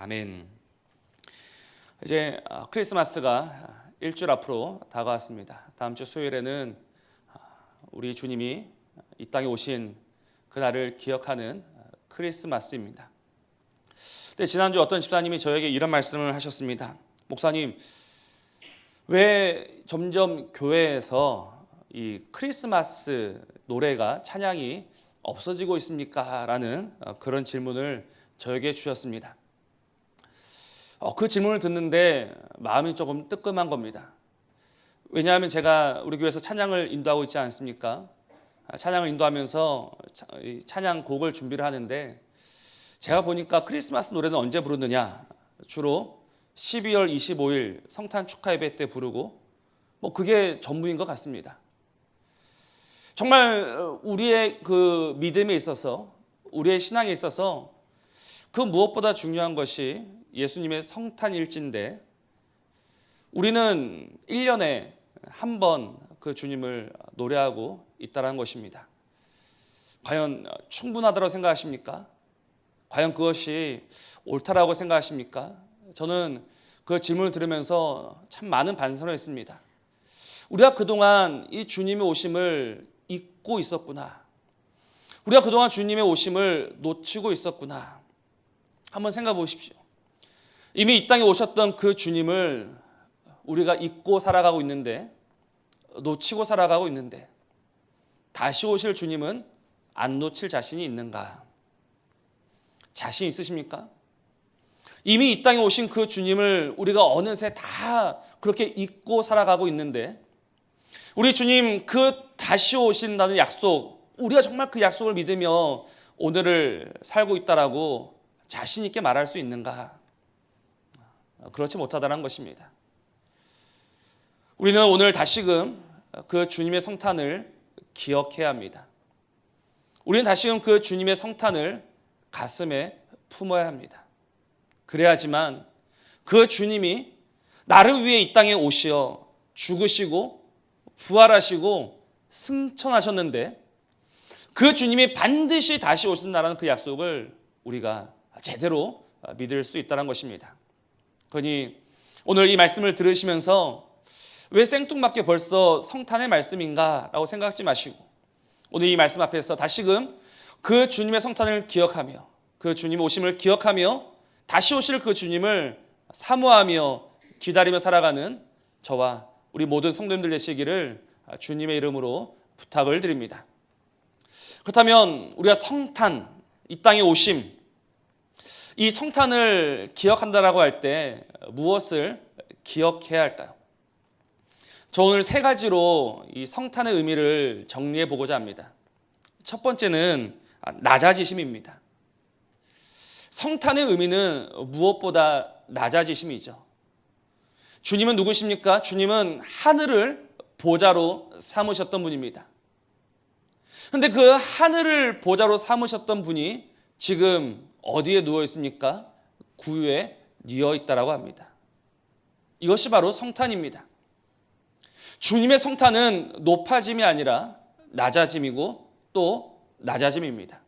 아멘. 이제 아, 크리스마스가 일주일 앞으로 다가왔습니다. 다음 주 수요일에는 아, 우리 주님이 이 땅에 오신 그날을 기억하는 크리스마스입니다. 근데 지난주 어떤 집사님이 저에게 이런 말씀을 하셨습니다. 목사님, 왜 점점 교회에서 이 크리스마스 노래가 찬양이 없어지고 있습니까? 라는 어, 그런 질문을 저에게 주셨습니다. 어, 그 질문을 듣는데 마음이 조금 뜨끔한 겁니다. 왜냐하면 제가 우리 교회에서 찬양을 인도하고 있지 않습니까? 아, 찬양을 인도하면서 찬양 곡을 준비를 하는데 제가 보니까 크리스마스 노래는 언제 부르느냐? 주로 12월 25일 성탄 축하 예배 때 부르고 뭐 그게 전부인 것 같습니다. 정말 어, 우리의 그 믿음에 있어서 우리의 신앙에 있어서 그 무엇보다 중요한 것이 예수님의 성탄일지인데 우리는 1년에 한 번 그 주님을 노래하고 있다는 것입니다. 과연 충분하다고 생각하십니까? 과연 그것이 옳다라고 생각하십니까? 저는 그 질문을 들으면서 참 많은 반성을 했습니다. 우리가 그동안 이 주님의 오심을 잊고 있었구나. 우리가 그동안 주님의 오심을 놓치고 있었구나. 한번 생각해 보십시오. 이미 이 땅에 오셨던 그 주님을 우리가 잊고 살아가고 있는데, 놓치고 살아가고 있는데, 다시 오실 주님은 안 놓칠 자신이 있는가? 자신 있으십니까? 이미 이 땅에 오신 그 주님을 우리가 어느새 다 그렇게 잊고 살아가고 있는데, 우리 주님 그 다시 오신다는 약속, 우리가 정말 그 약속을 믿으며 오늘을 살고 있다라고 자신 있게 말할 수 있는가? 그렇지 못하다는 것입니다. 우리는 오늘 다시금 그 주님의 성탄을 기억해야 합니다. 우리는 다시금 그 주님의 성탄을 가슴에 품어야 합니다. 그래야지만 그 주님이 나를 위해 이 땅에 오시어 죽으시고 부활하시고 승천하셨는데 그 주님이 반드시 다시 오신다는 그 약속을 우리가 제대로 믿을 수 있다는 것입니다. 그러니 오늘 이 말씀을 들으시면서 왜 생뚱맞게 벌써 성탄의 말씀인가라고 생각하지 마시고 오늘 이 말씀 앞에서 다시금 그 주님의 성탄을 기억하며 그 주님 오심을 기억하며 다시 오실 그 주님을 사모하며 기다리며 살아가는 저와 우리 모든 성도님들 되시기를 주님의 이름으로 부탁을 드립니다. 그렇다면 우리가 성탄, 이 땅에 오심, 이 성탄을 기억한다라고 할 때 무엇을 기억해야 할까요? 저 오늘 세 가지로 이 성탄의 의미를 정리해 보고자 합니다. 첫 번째는 낮아지심입니다. 성탄의 의미는 무엇보다 낮아지심이죠. 주님은 누구십니까? 주님은 하늘을 보좌로 삼으셨던 분입니다. 근데 그 하늘을 보좌로 삼으셨던 분이 지금 어디에 누워 있습니까? 구유에 뉘어 있다라고 합니다. 이것이 바로 성탄입니다. 주님의 성탄은 높아짐이 아니라 낮아짐이고 또 낮아짐입니다.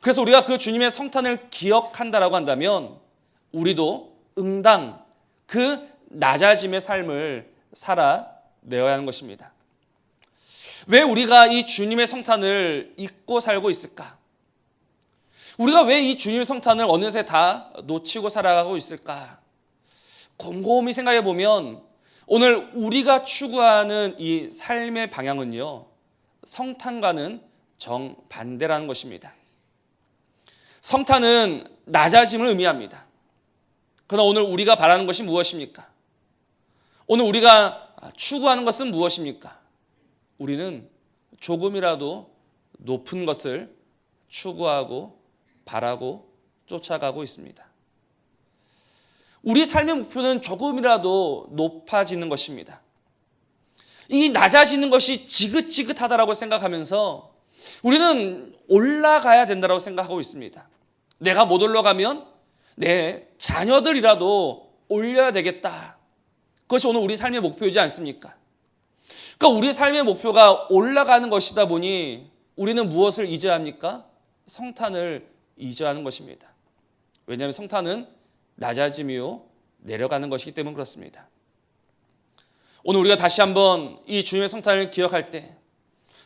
그래서 우리가 그 주님의 성탄을 기억한다라고 한다면 우리도 응당 그 낮아짐의 삶을 살아내어야 하는 것입니다. 왜 우리가 이 주님의 성탄을 잊고 살고 있을까? 우리가 왜 이 주님의 성탄을 어느새 다 놓치고 살아가고 있을까? 곰곰이 생각해 보면 오늘 우리가 추구하는 이 삶의 방향은요, 성탄과는 정반대라는 것입니다. 성탄은 낮아짐을 의미합니다. 그러나 오늘 우리가 바라는 것이 무엇입니까? 오늘 우리가 추구하는 것은 무엇입니까? 우리는 조금이라도 높은 것을 추구하고 바라고 쫓아가고 있습니다. 우리 삶의 목표는 조금이라도 높아지는 것입니다. 이 낮아지는 것이 지긋지긋하다라고 생각하면서 우리는 올라가야 된다고 생각하고 있습니다. 내가 못 올라가면 내 자녀들이라도 올려야 되겠다. 그것이 오늘 우리 삶의 목표이지 않습니까? 그러니까 우리 삶의 목표가 올라가는 것이다 보니 우리는 무엇을 잊어야 합니까? 성탄을 잊어야 하는 것입니다. 왜냐하면 성탄은 낮아짐이요 내려가는 것이기 때문에 그렇습니다. 오늘 우리가 다시 한번 이 주님의 성탄을 기억할 때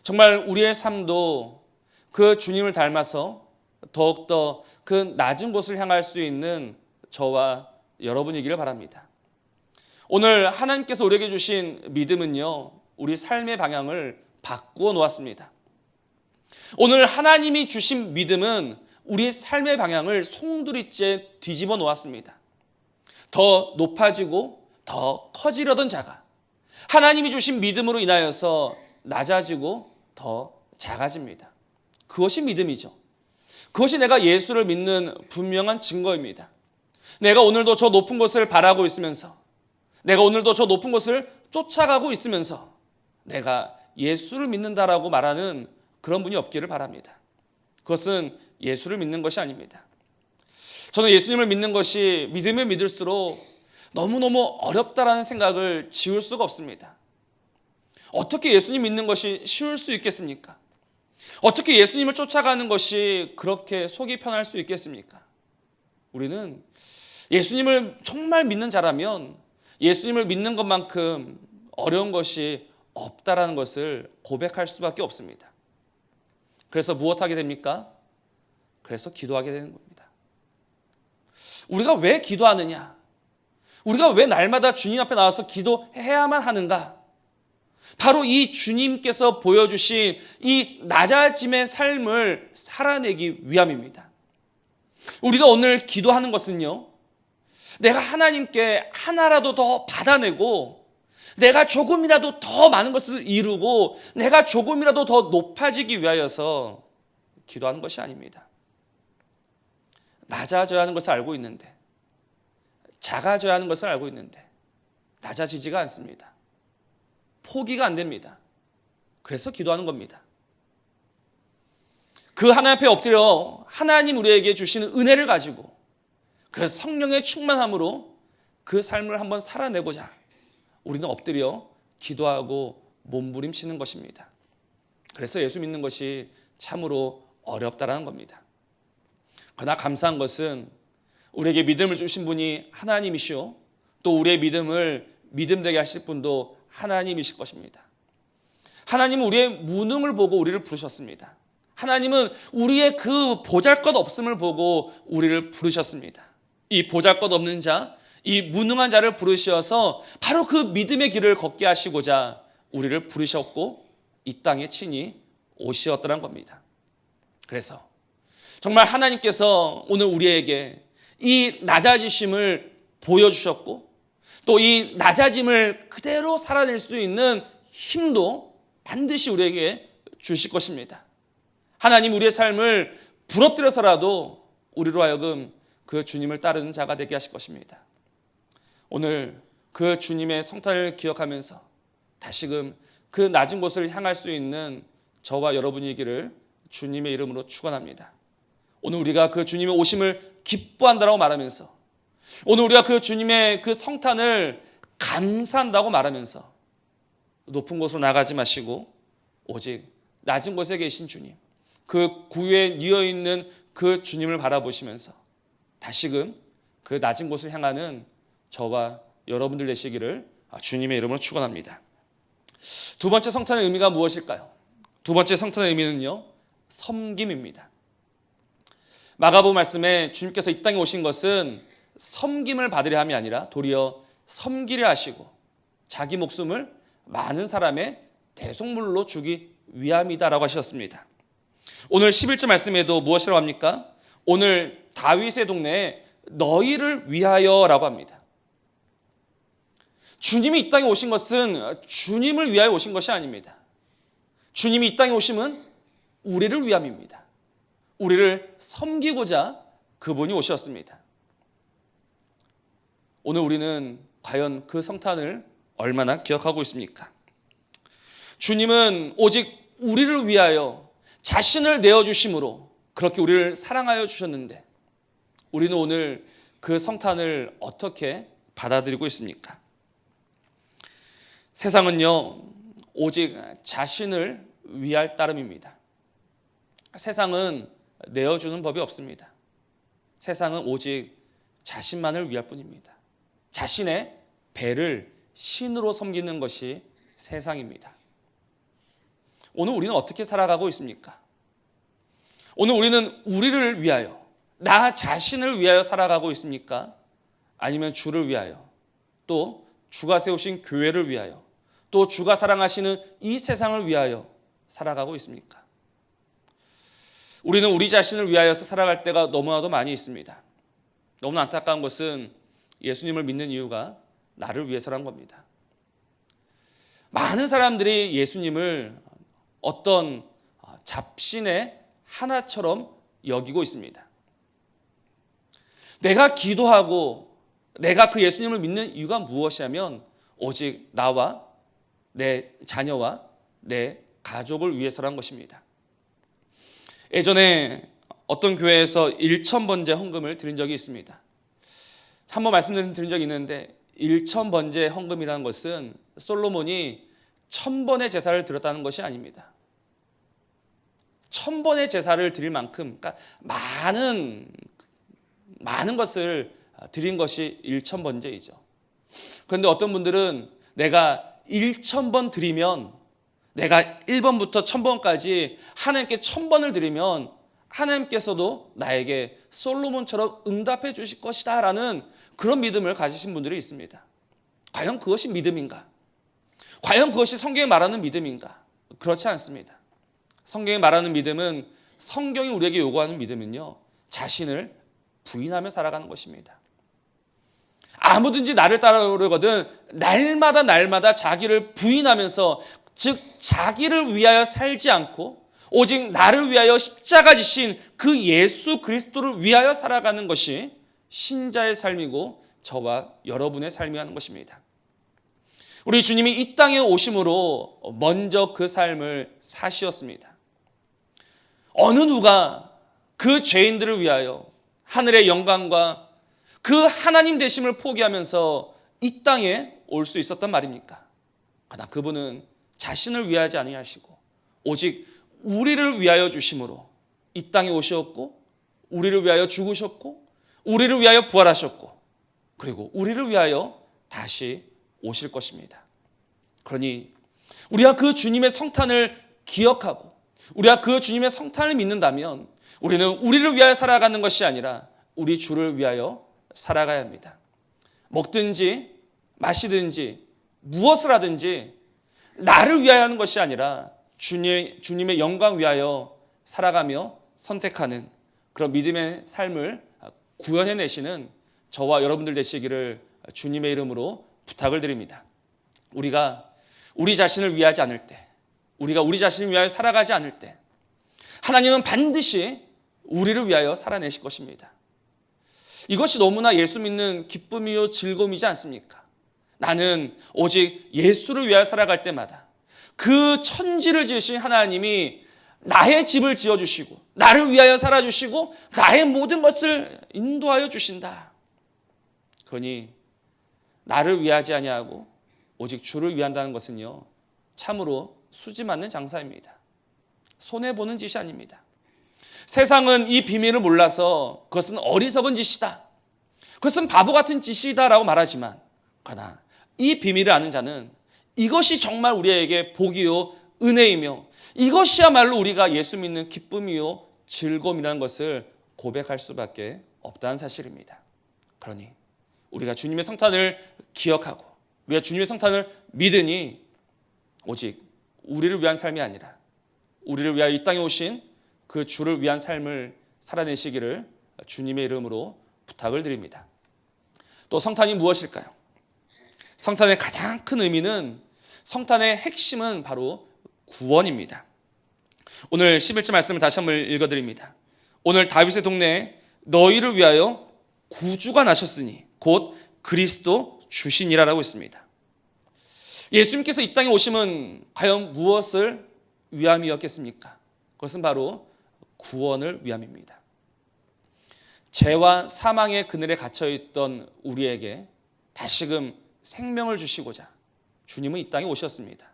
정말 우리의 삶도 그 주님을 닮아서 더욱더 그 낮은 곳을 향할 수 있는 저와 여러분이기를 바랍니다. 오늘 하나님께서 우리에게 주신 믿음은요, 우리 삶의 방향을 바꾸어 놓았습니다. 오늘 하나님이 주신 믿음은 우리 삶의 방향을 송두리째 뒤집어 놓았습니다. 더 높아지고 더 커지려던 자가 하나님이 주신 믿음으로 인하여서 낮아지고 더 작아집니다. 그것이 믿음이죠. 그것이 내가 예수를 믿는 분명한 증거입니다. 내가 오늘도 저 높은 곳을 바라고 있으면서 내가 오늘도 저 높은 곳을 쫓아가고 있으면서 내가 예수를 믿는다라고 말하는 그런 분이 없기를 바랍니다. 그것은 예수를 믿는 것이 아닙니다. 저는 예수님을 믿는 것이 믿으면 믿을수록 너무너무 어렵다라는 생각을 지울 수가 없습니다. 어떻게 예수님 믿는 것이 쉬울 수 있겠습니까? 어떻게 예수님을 쫓아가는 것이 그렇게 속이 편할 수 있겠습니까? 우리는 예수님을 정말 믿는 자라면 예수님을 믿는 것만큼 어려운 것이 없다라는 것을 고백할 수밖에 없습니다. 그래서 무엇하게 됩니까? 그래서 기도하게 되는 겁니다. 우리가 왜 기도하느냐? 우리가 왜 날마다 주님 앞에 나와서 기도해야만 하는가? 바로 이 주님께서 보여주신 이 낮아짐의 삶을 살아내기 위함입니다. 우리가 오늘 기도하는 것은요, 내가 하나님께 하나라도 더 받아내고, 내가 조금이라도 더 많은 것을 이루고, 내가 조금이라도 더 높아지기 위하여서 기도하는 것이 아닙니다. 낮아져야 하는 것을 알고 있는데, 작아져야 하는 것을 알고 있는데, 낮아지지가 않습니다. 포기가 안 됩니다. 그래서 기도하는 겁니다. 그 하나님 앞에 엎드려 하나님 우리에게 주시는 은혜를 가지고 그 성령의 충만함으로 그 삶을 한번 살아내고자 우리는 엎드려 기도하고 몸부림치는 것입니다. 그래서 예수 믿는 것이 참으로 어렵다라는 겁니다. 그러나 감사한 것은 우리에게 믿음을 주신 분이 하나님이시오. 또 우리의 믿음을 믿음되게 하실 분도 하나님이실 것입니다. 하나님은 우리의 무능을 보고 우리를 부르셨습니다. 하나님은 우리의 그 보잘 것 없음을 보고 우리를 부르셨습니다. 이 보잘 것 없는 자, 이 무능한 자를 부르셔서 바로 그 믿음의 길을 걷게 하시고자 우리를 부르셨고 이 땅에 친히 오시었다는 겁니다. 그래서 정말 하나님께서 오늘 우리에게 이 낮아지심을 보여주셨고 또 이 낮아짐을 그대로 살아낼 수 있는 힘도 반드시 우리에게 주실 것입니다. 하나님 우리의 삶을 부러뜨려서라도 우리로 하여금 그 주님을 따르는 자가 되게 하실 것입니다. 오늘 그 주님의 성탄을 기억하면서 다시금 그 낮은 곳을 향할 수 있는 저와 여러분이기를 주님의 이름으로 축원합니다. 오늘 우리가 그 주님의 오심을 기뻐한다라고 말하면서 오늘 우리가 그 주님의 그 성탄을 감사한다고 말하면서 높은 곳으로 나가지 마시고 오직 낮은 곳에 계신 주님, 그 구유에 뉘어 있는 그 주님을 바라보시면서 다시금 그 낮은 곳을 향하는 저와 여러분들 되시기를 주님의 이름으로 축원합니다. 두 번째 성탄의 의미가 무엇일까요? 두 번째 성탄의 의미는요. 섬김입니다. 마가복 말씀에 주님께서 이 땅에 오신 것은 섬김을 받으려 함이 아니라 도리어 섬기려 하시고 자기 목숨을 많은 사람의 대속물로 주기 위함이다라고 하셨습니다. 오늘 11절 말씀에도 무엇이라고 합니까? 오늘 다윗의 동네에 너희를 위하여라고 합니다. 주님이 이 땅에 오신 것은 주님을 위하여 오신 것이 아닙니다. 주님이 이 땅에 오심은 우리를 위함입니다. 우리를 섬기고자 그분이 오셨습니다. 오늘 우리는 과연 그 성탄을 얼마나 기억하고 있습니까? 주님은 오직 우리를 위하여 자신을 내어주심으로 그렇게 우리를 사랑하여 주셨는데 우리는 오늘 그 성탄을 어떻게 받아들이고 있습니까? 세상은요, 오직 자신을 위할 따름입니다. 세상은 내어주는 법이 없습니다. 세상은 오직 자신만을 위할 뿐입니다. 자신의 배를 신으로 섬기는 것이 세상입니다. 오늘 우리는 어떻게 살아가고 있습니까? 오늘 우리는 우리를 위하여, 나 자신을 위하여 살아가고 있습니까? 아니면 주를 위하여, 또 주가 세우신 교회를 위하여, 또 주가 사랑하시는 이 세상을 위하여 살아가고 있습니까? 우리는 우리 자신을 위하여서 살아갈 때가 너무나도 많이 있습니다. 너무나 안타까운 것은 예수님을 믿는 이유가 나를 위해서란 겁니다. 많은 사람들이 예수님을 어떤 잡신의 하나처럼 여기고 있습니다. 내가 기도하고 내가 그 예수님을 믿는 이유가 무엇이냐면 오직 나와 내 자녀와 내 가족을 위해서란 것입니다. 예전에 어떤 교회에서 1천번제 헌금을 드린 적이 있습니다. 한번 말씀드린 적이 있는데 1천번제 헌금이라는 것은 솔로몬이 천번의 제사를 드렸다는 것이 아닙니다. 천번의 제사를 드릴 만큼 그러니까 많은 많은 것을 드린 것이 1천번제이죠. 그런데 어떤 분들은 내가 1천번 드리면 내가 1번부터 1000번까지 하나님께 1000번을 드리면 하나님께서도 나에게 솔로몬처럼 응답해 주실 것이다 라는 그런 믿음을 가지신 분들이 있습니다. 과연 그것이 믿음인가? 과연 그것이 성경이 말하는 믿음인가? 그렇지 않습니다. 성경이 말하는 믿음은 성경이 우리에게 요구하는 믿음은요. 자신을 부인하며 살아가는 것입니다. 아무든지 나를 따라오려거든 날마다 날마다 자기를 부인하면서 즉 자기를 위하여 살지 않고 오직 나를 위하여 십자가 지신 그 예수 그리스도를 위하여 살아가는 것이 신자의 삶이고 저와 여러분의 삶이라는 것입니다. 우리 주님이 이 땅에 오심으로 먼저 그 삶을 사시었습니다. 어느 누가 그 죄인들을 위하여 하늘의 영광과 그 하나님 되심을 포기하면서 이 땅에 올 수 있었단 말입니까? 그러나 그분은 자신을 위하지 아니하시고 오직 우리를 위하여 주심으로 이 땅에 오셨고 우리를 위하여 죽으셨고 우리를 위하여 부활하셨고 그리고 우리를 위하여 다시 오실 것입니다. 그러니 우리가 그 주님의 성탄을 기억하고 우리가 그 주님의 성탄을 믿는다면 우리는 우리를 위하여 살아가는 것이 아니라 우리 주를 위하여 살아가야 합니다. 먹든지 마시든지 무엇을 하든지 나를 위하여 하는 것이 아니라 주님, 주님의 영광 위하여 살아가며 선택하는 그런 믿음의 삶을 구현해내시는 저와 여러분들 되시기를 주님의 이름으로 부탁을 드립니다. 우리가 우리 자신을 위하지 않을 때, 우리가 우리 자신을 위하여 살아가지 않을 때, 하나님은 반드시 우리를 위하여 살아내실 것입니다. 이것이 너무나 예수 믿는 기쁨이요 즐거움이지 않습니까? 나는 오직 예수를 위하여 살아갈 때마다 그 천지를 지으신 하나님이 나의 집을 지어 주시고 나를 위하여 살아 주시고 나의 모든 것을 인도하여 주신다. 그러니 나를 위하지 아니하고 오직 주를 위한다는 것은요. 참으로 수지 맞는 장사입니다. 손해 보는 짓이 아닙니다. 세상은 이 비밀을 몰라서 그것은 어리석은 짓이다. 그것은 바보 같은 짓이다라고 말하지만 그러나 이 비밀을 아는 자는 이것이 정말 우리에게 복이요 은혜이며 이것이야말로 우리가 예수 믿는 기쁨이요 즐거움이라는 것을 고백할 수밖에 없다는 사실입니다. 그러니 우리가 주님의 성탄을 기억하고 우리가 주님의 성탄을 믿으니 오직 우리를 위한 삶이 아니라 우리를 위하여 이 땅에 오신 그 주를 위한 삶을 살아내시기를 주님의 이름으로 부탁을 드립니다. 또 성탄이 무엇일까요? 성탄의 가장 큰 의미는 성탄의 핵심은 바로 구원입니다. 오늘 11절 말씀을 다시 한번 읽어드립니다. 오늘 다윗의 동네에 너희를 위하여 구주가 나셨으니 곧 그리스도 주신이라라고 있습니다. 예수님께서 이 땅에 오심은 과연 무엇을 위함이었겠습니까? 그것은 바로 구원을 위함입니다. 죄와 사망의 그늘에 갇혀 있던 우리에게 다시금 생명을 주시고자 주님은 이 땅에 오셨습니다.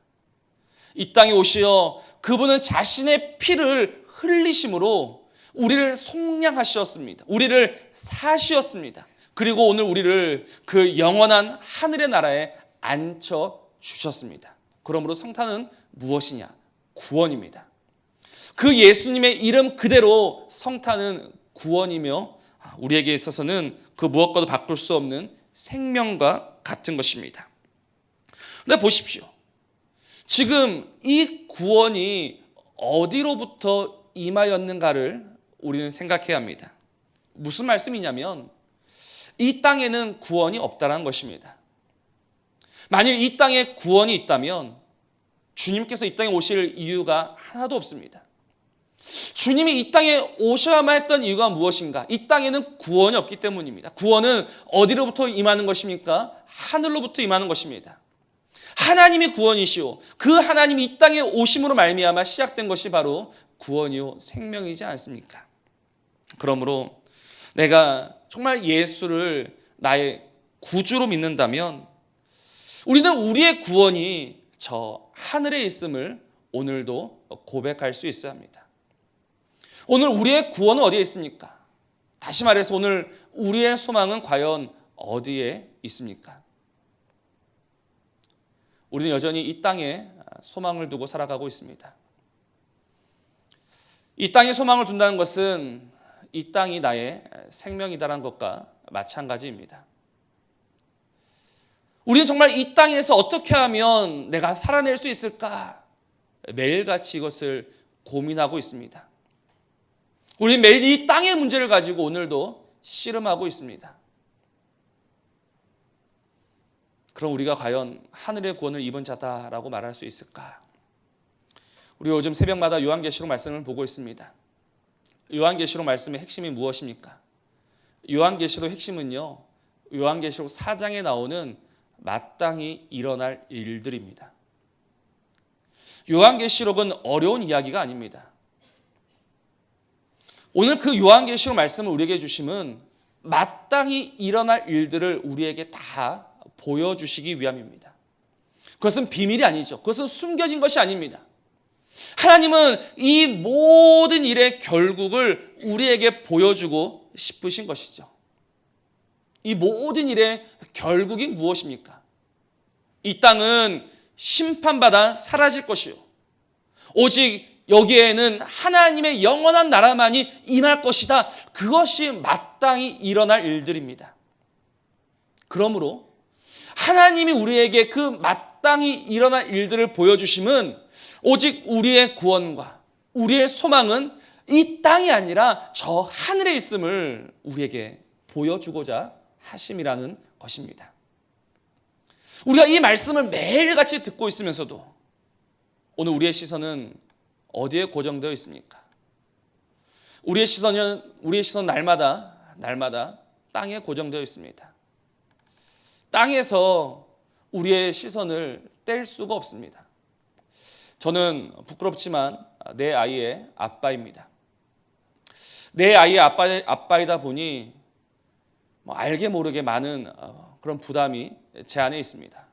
이 땅에 오시어 그분은 자신의 피를 흘리심으로 우리를 속량하셨습니다. 우리를 사시었습니다. 그리고 오늘 우리를 그 영원한 하늘의 나라에 앉혀 주셨습니다. 그러므로 성탄은 무엇이냐? 구원입니다. 그 예수님의 이름 그대로 성탄은 구원이며 우리에게 있어서는 그 무엇과도 바꿀 수 없는 생명과 같은 것입니다. 근데 보십시오. 지금 이 구원이 어디로부터 임하였는가를 우리는 생각해야 합니다. 무슨 말씀이냐면 이 땅에는 구원이 없다는 것입니다. 만일 이 땅에 구원이 있다면 주님께서 이 땅에 오실 이유가 하나도 없습니다. 주님이 이 땅에 오셔야만 했던 이유가 무엇인가? 이 땅에는 구원이 없기 때문입니다. 구원은 어디로부터 임하는 것입니까? 하늘로부터 임하는 것입니다. 하나님이 구원이시오. 그 하나님이 이 땅에 오심으로 말미암아 시작된 것이 바로 구원이요 생명이지 않습니까? 그러므로 내가 정말 예수를 나의 구주로 믿는다면 우리는 우리의 구원이 저 하늘에 있음을 오늘도 고백할 수 있어야 합니다. 오늘 우리의 구원은 어디에 있습니까? 다시 말해서 오늘 우리의 소망은 과연 어디에 있습니까? 우리는 여전히 이 땅에 소망을 두고 살아가고 있습니다. 이 땅에 소망을 둔다는 것은 이 땅이 나의 생명이다라는 것과 마찬가지입니다. 우리는 정말 이 땅에서 어떻게 하면 내가 살아낼 수 있을까? 매일같이 이것을 고민하고 있습니다. 우리 매일 이 땅의 문제를 가지고 오늘도 씨름하고 있습니다. 그럼 우리가 과연 하늘의 구원을 입은 자다라고 말할 수 있을까? 우리 요즘 새벽마다 요한계시록 말씀을 보고 있습니다. 요한계시록 말씀의 핵심이 무엇입니까? 요한계시록 핵심은요. 요한계시록 4장에 나오는 마땅히 일어날 일들입니다. 요한계시록은 어려운 이야기가 아닙니다. 오늘 그 요한계시록 말씀을 우리에게 주심은 마땅히 일어날 일들을 우리에게 다 보여주시기 위함입니다. 그것은 비밀이 아니죠. 그것은 숨겨진 것이 아닙니다. 하나님은 이 모든 일의 결국을 우리에게 보여주고 싶으신 것이죠. 이 모든 일의 결국이 무엇입니까? 이 땅은 심판받아 사라질 것이요. 오직 여기에는 하나님의 영원한 나라만이 임할 것이다. 그것이 마땅히 일어날 일들입니다. 그러므로 하나님이 우리에게 그 마땅히 일어날 일들을 보여주심은 오직 우리의 구원과 우리의 소망은 이 땅이 아니라 저 하늘에 있음을 우리에게 보여주고자 하심이라는 것입니다. 우리가 이 말씀을 매일같이 듣고 있으면서도 오늘 우리의 시선은 어디에 고정되어 있습니까? 우리의 시선은 우리의 시선 날마다 날마다 땅에 고정되어 있습니다. 땅에서 우리의 시선을 뗄 수가 없습니다. 저는 부끄럽지만 내 아이의 아빠입니다. 내 아이의 아빠, 아빠이다 보니 뭐 알게 모르게 많은 어, 그런 부담이 제 안에 있습니다.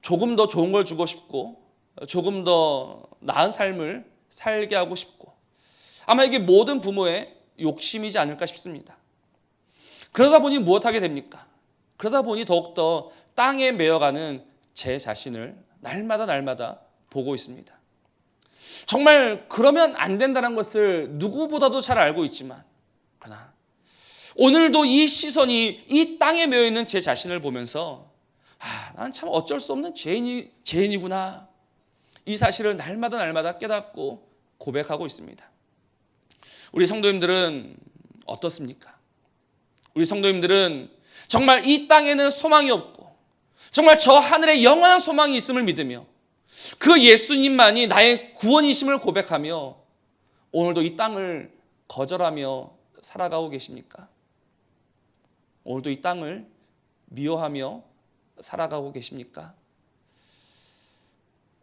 조금 더 좋은 걸 주고 싶고, 조금 더 나은 삶을 살게 하고 싶고, 아마 이게 모든 부모의 욕심이지 않을까 싶습니다. 그러다 보니 무엇하게 됩니까? 그러다 보니 더욱더 땅에 매여가는 제 자신을 날마다 날마다 보고 있습니다. 정말 그러면 안 된다는 것을 누구보다도 잘 알고 있지만, 그러나 오늘도 이 시선이 이 땅에 매여 있는 제 자신을 보면서 아, 나는 참 어쩔 수 없는 죄인이 죄인이구나. 이 사실을 날마다 날마다 깨닫고 고백하고 있습니다. 우리 성도님들은 어떻습니까? 우리 성도님들은 정말 이 땅에는 소망이 없고 정말 저 하늘에 영원한 소망이 있음을 믿으며 그 예수님만이 나의 구원이심을 고백하며 오늘도 이 땅을 거절하며 살아가고 계십니까? 오늘도 이 땅을 미워하며 살아가고 계십니까?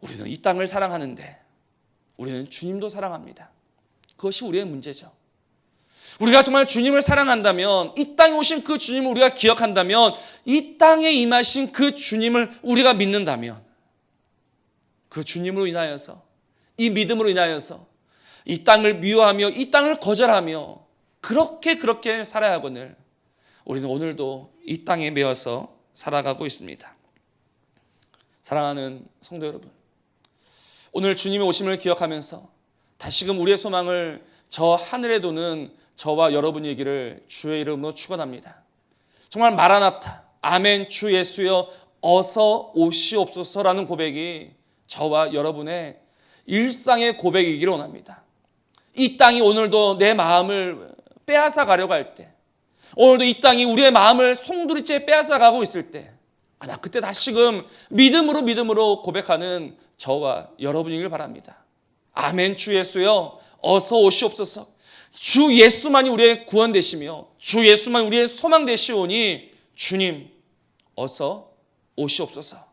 우리는 이 땅을 사랑하는데 우리는 주님도 사랑합니다. 그것이 우리의 문제죠. 우리가 정말 주님을 사랑한다면 이 땅에 오신 그 주님을 우리가 기억한다면 이 땅에 임하신 그 주님을 우리가 믿는다면 그 주님으로 인하여서 이 믿음으로 인하여서 이 땅을 미워하며 이 땅을 거절하며 그렇게 그렇게 살아야 하거늘 우리는 오늘도 이 땅에 매여서 살아가고 있습니다. 사랑하는 성도 여러분, 오늘 주님의 오심을 기억하면서 다시금 우리의 소망을 저 하늘에 도는 저와 여러분이기를 주의 이름으로 축원합니다. 정말 마라나타, 아멘, 주 예수여 어서 오시옵소서라는 고백이 저와 여러분의 일상의 고백이기를 원합니다. 이 땅이 오늘도 내 마음을 빼앗아 가려고 할 때, 오늘도 이 땅이 우리의 마음을 송두리째 빼앗아 가고 있을 때, 나 그때 다시금 믿음으로 믿음으로 고백하는 저와 여러분이길 바랍니다. 아멘, 주 예수여, 어서 오시옵소서. 주 예수만이 우리의 구원 되시며, 주 예수만 우리의 소망 되시오니, 주님, 어서 오시옵소서.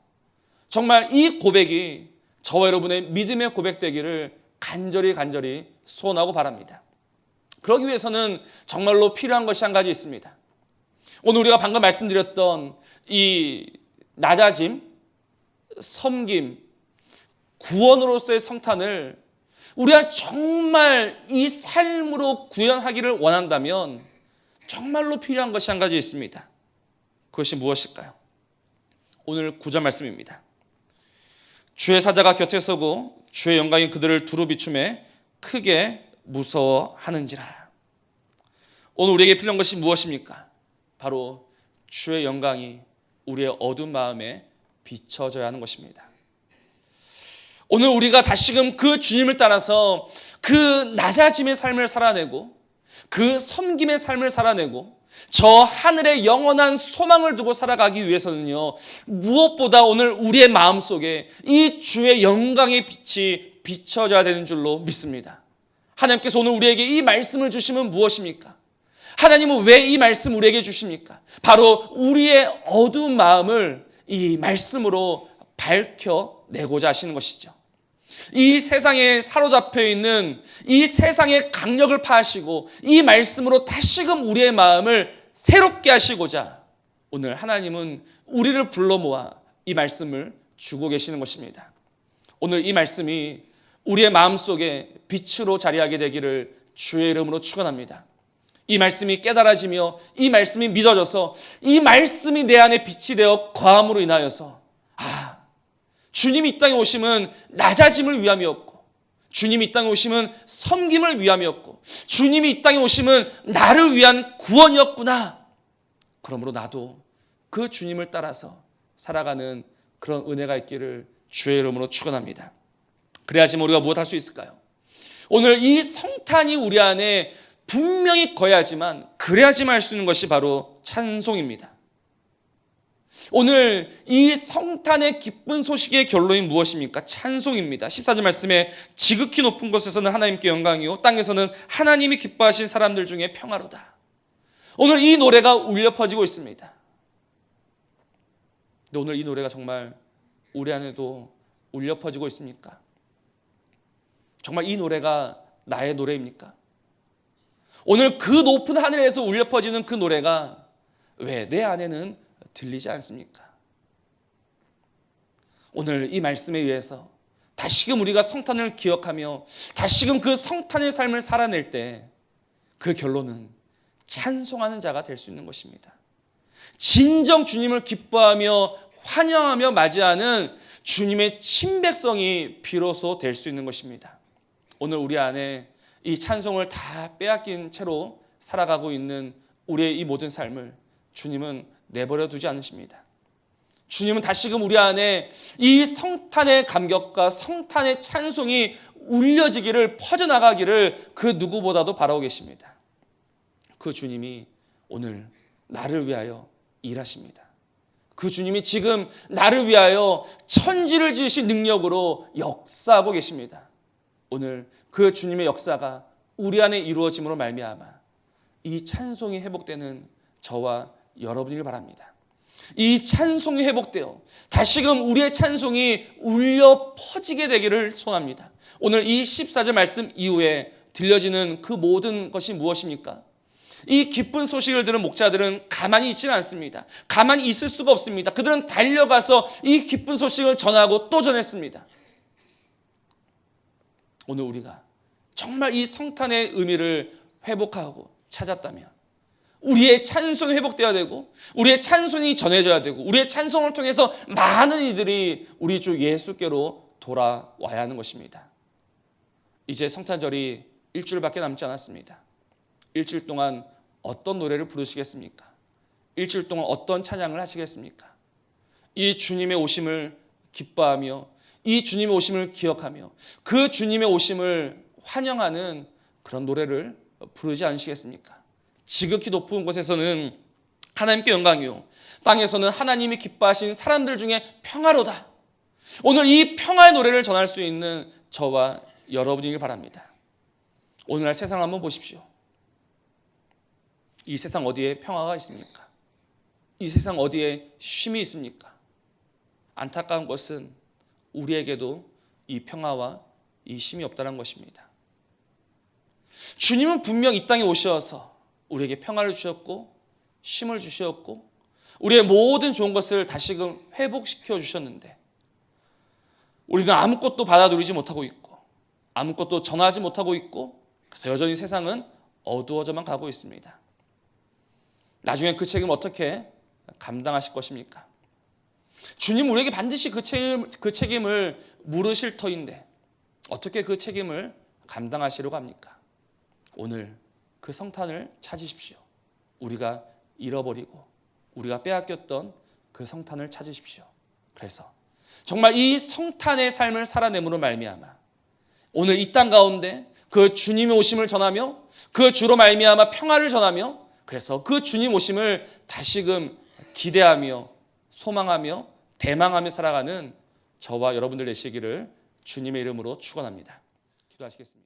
정말 이 고백이 저와 여러분의 믿음의 고백 되기를 간절히 간절히 소원하고 바랍니다. 그러기 위해서는 정말로 필요한 것이 한 가지 있습니다. 오늘 우리가 방금 말씀드렸던 이 낮아짐, 섬김, 구원으로서의 성탄을 우리가 정말 이 삶으로 구현하기를 원한다면 정말로 필요한 것이 한 가지 있습니다. 그것이 무엇일까요? 오늘 구절 말씀입니다. 주의 사자가 곁에 서고 주의 영광이 그들을 두루 비춤에 크게 무서워하는지라. 오늘 우리에게 필요한 것이 무엇입니까? 바로 주의 영광이 우리의 어두운 마음에 비춰져야 하는 것입니다. 오늘 우리가 다시금 그 주님을 따라서 그 낮아짐의 삶을 살아내고 그 섬김의 삶을 살아내고 저 하늘의 영원한 소망을 두고 살아가기 위해서는요, 무엇보다 오늘 우리의 마음 속에 이 주의 영광의 빛이 비춰져야 되는 줄로 믿습니다. 하나님께서 오늘 우리에게 이 말씀을 주시면 무엇입니까? 하나님은 왜 이 말씀 우리에게 주십니까? 바로 우리의 어두운 마음을 이 말씀으로 밝혀 내고자 하시는 것이죠. 이 세상에 사로잡혀 있는 이 세상의 강력을 파하시고 이 말씀으로 다시금 우리의 마음을 새롭게 하시고자 오늘 하나님은 우리를 불러 모아 이 말씀을 주고 계시는 것입니다. 오늘 이 말씀이 우리의 마음 속에 빛으로 자리하게 되기를 주의 이름으로 축원합니다. 이 말씀이 깨달아지며 이 말씀이 믿어져서 이 말씀이 내 안에 빛이 되어 과함으로 인하여서 아 주님이 이 땅에 오심은 낮아짐을 위함이었고 주님이 이 땅에 오심은 섬김을 위함이었고 주님이 이 땅에 오심은 나를 위한 구원이었구나. 그러므로 나도 그 주님을 따라서 살아가는 그런 은혜가 있기를 주의 이름으로 축원합니다. 그래야지 우리가 무엇 할 수 있을까요? 오늘 이 성탄이 우리 안에 분명히 거야지만 그래야지만 할 수 있는 것이 바로 찬송입니다. 오늘 이 성탄의 기쁜 소식의 결론이 무엇입니까? 찬송입니다. 14절 말씀에 지극히 높은 곳에서는 하나님께 영광이요 땅에서는 하나님이 기뻐하신 사람들 중에 평화로다. 오늘 이 노래가 울려 퍼지고 있습니다. 근데 오늘 이 노래가 정말 우리 안에도 울려 퍼지고 있습니까? 정말 이 노래가 나의 노래입니까? 오늘 그 높은 하늘에서 울려 퍼지는 그 노래가 왜 내 안에는 들리지 않습니까? 오늘 이 말씀에 의해서 다시금 우리가 성탄을 기억하며 다시금 그 성탄의 삶을 살아낼 때 그 결론은 찬송하는 자가 될 수 있는 것입니다. 진정 주님을 기뻐하며 환영하며 맞이하는 주님의 친백성이 비로소 될 수 있는 것입니다. 오늘 우리 안에 이 찬송을 다 빼앗긴 채로 살아가고 있는 우리의 이 모든 삶을 주님은 내버려 두지 않으십니다. 주님은 다시금 우리 안에 이 성탄의 감격과 성탄의 찬송이 울려지기를 퍼져나가기를 그 누구보다도 바라고 계십니다. 그 주님이 오늘 나를 위하여 일하십니다. 그 주님이 지금 나를 위하여 천지를 지으신 능력으로 역사하고 계십니다. 오늘 그 주님의 역사가 우리 안에 이루어짐으로 말미암아 이 찬송이 회복되는 저와 여러분이길 바랍니다. 이 찬송이 회복되어 다시금 우리의 찬송이 울려 퍼지게 되기를 소원합니다. 오늘 이 14절 말씀 이후에 들려지는 그 모든 것이 무엇입니까? 이 기쁜 소식을 들은 목자들은 가만히 있지는 않습니다. 가만히 있을 수가 없습니다. 그들은 달려가서 이 기쁜 소식을 전하고 또 전했습니다. 오늘 우리가 정말 이 성탄의 의미를 회복하고 찾았다면 우리의 찬송이 회복되어야 되고 우리의 찬송이 전해져야 되고 우리의 찬송을 통해서 많은 이들이 우리 주 예수께로 돌아와야 하는 것입니다. 이제 성탄절이 일주일밖에 남지 않았습니다. 일주일 동안 어떤 노래를 부르시겠습니까? 일주일 동안 어떤 찬양을 하시겠습니까? 이 주님의 오심을 기뻐하며 이 주님의 오심을 기억하며 그 주님의 오심을 환영하는 그런 노래를 부르지 않으시겠습니까? 지극히 높은 곳에서는 하나님께 영광이요. 땅에서는 하나님이 기뻐하신 사람들 중에 평화로다. 오늘 이 평화의 노래를 전할 수 있는 저와 여러분이길 바랍니다. 오늘날 세상을 한번 보십시오. 이 세상 어디에 평화가 있습니까? 이 세상 어디에 쉼이 있습니까? 안타까운 것은 우리에게도 이 평화와 이 쉼이 없다는 것입니다. 주님은 분명 이 땅에 오셔서 우리에게 평화를 주셨고 쉼을 주셨고 우리의 모든 좋은 것을 다시금 회복시켜 주셨는데 우리는 아무것도 받아들이지 못하고 있고 아무것도 전하지 못하고 있고 그래서 여전히 세상은 어두워져만 가고 있습니다. 나중에 그 책임 어떻게 감당하실 것입니까? 주님 우리에게 반드시 그 책임, 그 책임을 물으실 터인데 어떻게 그 책임을 감당하시려고 합니까? 오늘 그 성탄을 찾으십시오. 우리가 잃어버리고 우리가 빼앗겼던 그 성탄을 찾으십시오. 그래서 정말 이 성탄의 삶을 살아내므로 말미암아 오늘 이 땅 가운데 그 주님의 오심을 전하며 그 주로 말미암아 평화를 전하며 그래서 그 주님 오심을 다시금 기대하며 소망하며 대망하며 살아가는 저와 여러분들 되시기를 주님의 이름으로 축원합니다. 기도하시겠습니다.